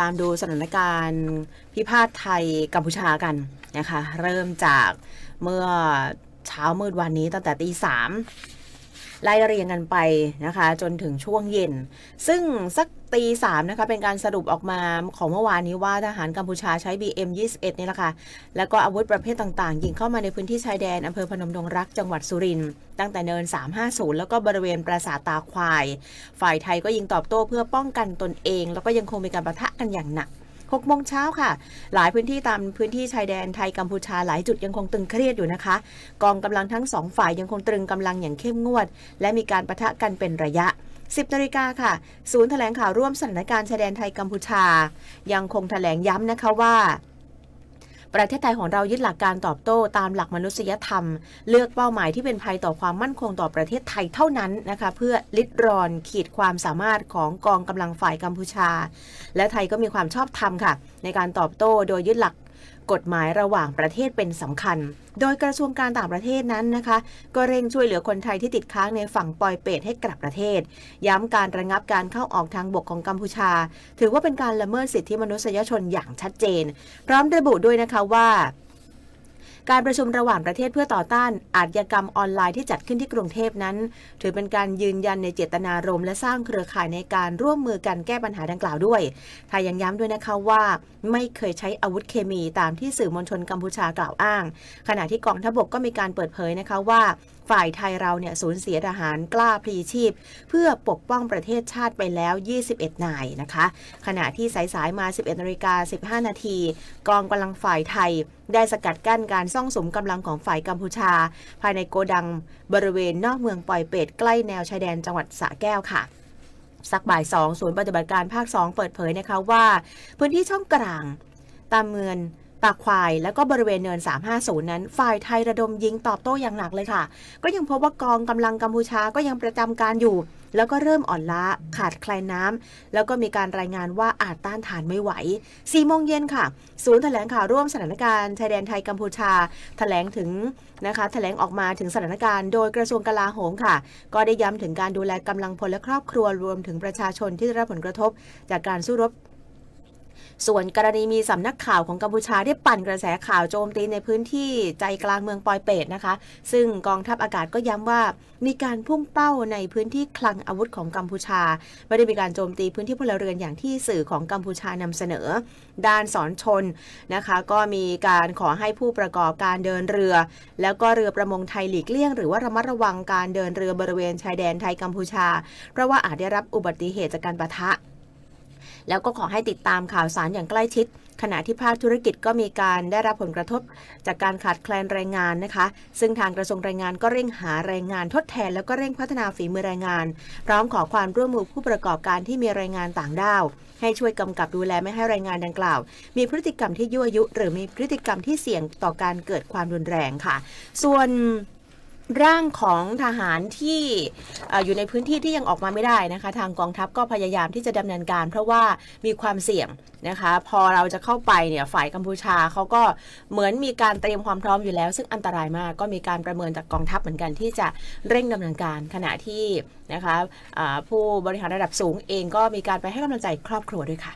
ตามดูสถานการณ์พิพาทไทยกัมพูชากันนะคะ เริ่มจากเมื่อเช้ามืดวันนี้ตั้งแต่ตีสาม ไล่เรียงกันไปนะคะ จนถึงช่วงเย็น ซึ่งสักตีสามนะคะ เป็นการสรุปออกมาของเมื่อวานนี้ว่าทหารกัมพูชาใช้ BM21 นี่แหละค่ะ แล้วก็อาวุธประเภทต่างๆ ยิงเข้ามาในพื้นที่ชายแดนอำเภอพนมดงรักจังหวัดสุรินทร์ตั้งแต่เนิน 350 แล้วก็บริเวณปราสาทตาควาย ฝ่ายไทยก็ยิงตอบโต้เพื่อป้องกันตนเอง แล้วก็ยังคงมีการประทะกันอย่างหนัก 6โมงเช้าค่ะ หลายพื้นที่ตามพื้นที่ชายแดนไทยกัมพูชาหลายจุดยังคงตึงเครียดอยู่นะคะ กองกำลังทั้งสองฝ่ายยังคงตรึงกำลังอย่างเข้มงวด และมีการประทะกันเป็นระยะ10นาฬิกาค่ะ ศูนย์แถลงข่าวร่วมสถานการณ์ชายแดนไทยกัมพูชา ยังคงแถลงย้ำนะคะว่า ประเทศไทยของเรายึดหลักการตอบโต้ตามหลักมนุษยธรรม เลือกเป้าหมายที่เป็นภัยต่อความมั่นคงต่อประเทศไทยเท่านั้นนะคะ เพื่อลิดรอนขีดความสามารถของกองกำลังฝ่ายกัมพูชา และไทยก็มีความชอบธรรมค่ะ ในการตอบโต้โดยยึดหลัก กฎหมายระหว่างประเทศเป็นสำคัญ โดยกระทรวงการต่างประเทศนั้นนะคะ ก็เร่งช่วยเหลือคนไทยที่ติดค้างในฝั่งปอยเปตให้กลับประเทศ ย้ำการระงับการเข้าออกทางบกของกัมพูชา ถือว่าเป็นการละเมิดสิทธิมนุษยชนอย่างชัดเจน พร้อมระบุด้วยนะคะว่า การประชุมระหว่างประเทศเพื่อต่อต้านอาชญากรรมออนไลน์ที่จัดขึ้นที่กรุงเทพนั้น ถือเป็นการยืนยันในเจตนารมณ์และสร้างเครือข่ายในการร่วมมือกันแก้ปัญหาดังกล่าวด้วยไทยยังย้ำด้วยนะคะว่า ไม่เคยใช้อาวุธเคมีตามที่สื่อมวลชนกัมพูชากล่าวอ้าง ขณะที่กองทัพบกก็มีการเปิดเผยนะคะว่า ฝ่ายไทยเราเนี่ยสูญเสียทหารกล้าพลีชีพ เพื่อปกป้องประเทศชาติไปแล้ว 21 นายนะคะ ขณะที่สายๆมา 11นาฬิกา15 นาที กองกำลังฝ่ายไทยได้สกัดกั้นการซ่องสมกำลังของฝ่ายกัมพูชา ภายในโกดังบริเวณนอกเมืองปอยเปตใกล้แนวชายแดนจังหวัดสระแก้วค่ะสักบ่ายสองศูนย์ปฏิบัติการภาค 2 เปิดเผยนะคะว่า พื้นที่ช่องกลางตามเมือง ปากควาย แล้วก็บริเวณเนิน 350 นั้น ฝ่ายไทยระดมยิงตอบโต้อย่างหนักเลยค่ะ ก็ยังพบว่ากองกำลังกัมพูชาก็ยังประจำการอยู่ แล้วก็เริ่มอ่อนล้าขาดแคลนน้ำแล้วก็มีการรายงานว่าอาจต้านทานไม่ไหว4โมงเย็นค่ะ ศูนย์แถลงข่าวร่วมสถานการณ์ชายแดนไทยกัมพูชา แถลงถึงนะคะแถลงออกมาถึงสถานการณ์โดยกระทรวงกลาโหมค่ะ ก็ได้ย้ำถึงการดูแลกำลังพลและครอบครัวรวมถึงประชาชนที่ได้รับผลกระทบ จากการสู้รบ ส่วนกรณีมีสำนักข่าวของกัมพูชาได้ปั่นกระแสข่าวโจมตีในพื้นที่ใจกลางเมืองปอยเปตนะคะ ซึ่งกองทัพอากาศก็ย้ำว่ามีการพุ่งเป้าในพื้นที่คลังอาวุธของกัมพูชา ไม่ได้มีการโจมตีพื้นที่พลเรือนอย่างที่สื่อของกัมพูชานำเสนอ ด้านสอนชนนะคะ ก็มีการขอให้ผู้ประกอบการเดินเรือ แล้วก็เรือประมงไทยหลีกเลี่ยง หรือว่าระมัดระวังการเดินเรือบริเวณชายแดนไทยกัมพูชา เพราะว่าอาจได้รับอุบัติเหตุจากการปะทะ แล้วก็ขอให้ติดตามข่าวสารอย่างใกล้ชิด ขณะที่ภาคธุรกิจก็มีการได้รับผลกระทบ จากการขาดแคลนแรงงานนะคะ ซึ่งทางกระทรวงแรงงานก็เร่งหาแรงงานทดแทน แล้วก็เร่งพัฒนาฝีมือแรงงาน พร้อมขอความร่วมมือผู้ประกอบการที่มีแรงงานต่างด้าวให้ช่วยกำกับดูแลไม่ให้แรงงานดังกล่าว มีพฤติกรรมที่ยั่วยุ หรือมีพฤติกรรมที่เสี่ยงต่อการเกิดความรุนแรงค่ะ ส่วน ร่างของทหารที่อยู่ในพื้นที่ที่ยังออกมาไม่ได้นะคะ ทางกองทัพก็พยายามที่จะดำเนินการ เพราะว่ามีความเสี่ยงนะคะ พอเราจะเข้าไปเนี่ยฝ่ายกัมพูชาเขาก็เหมือนมีการเตรียมความพร้อมอยู่แล้ว ซึ่งอันตรายมากก็มีการประเมินจากกองทัพเหมือนกันที่จะเร่งดำเนินการขณะที่นะคะผู้บริหารระดับสูงเองก็มีการไปให้กำลังใจครอบครัวด้วยค่ะ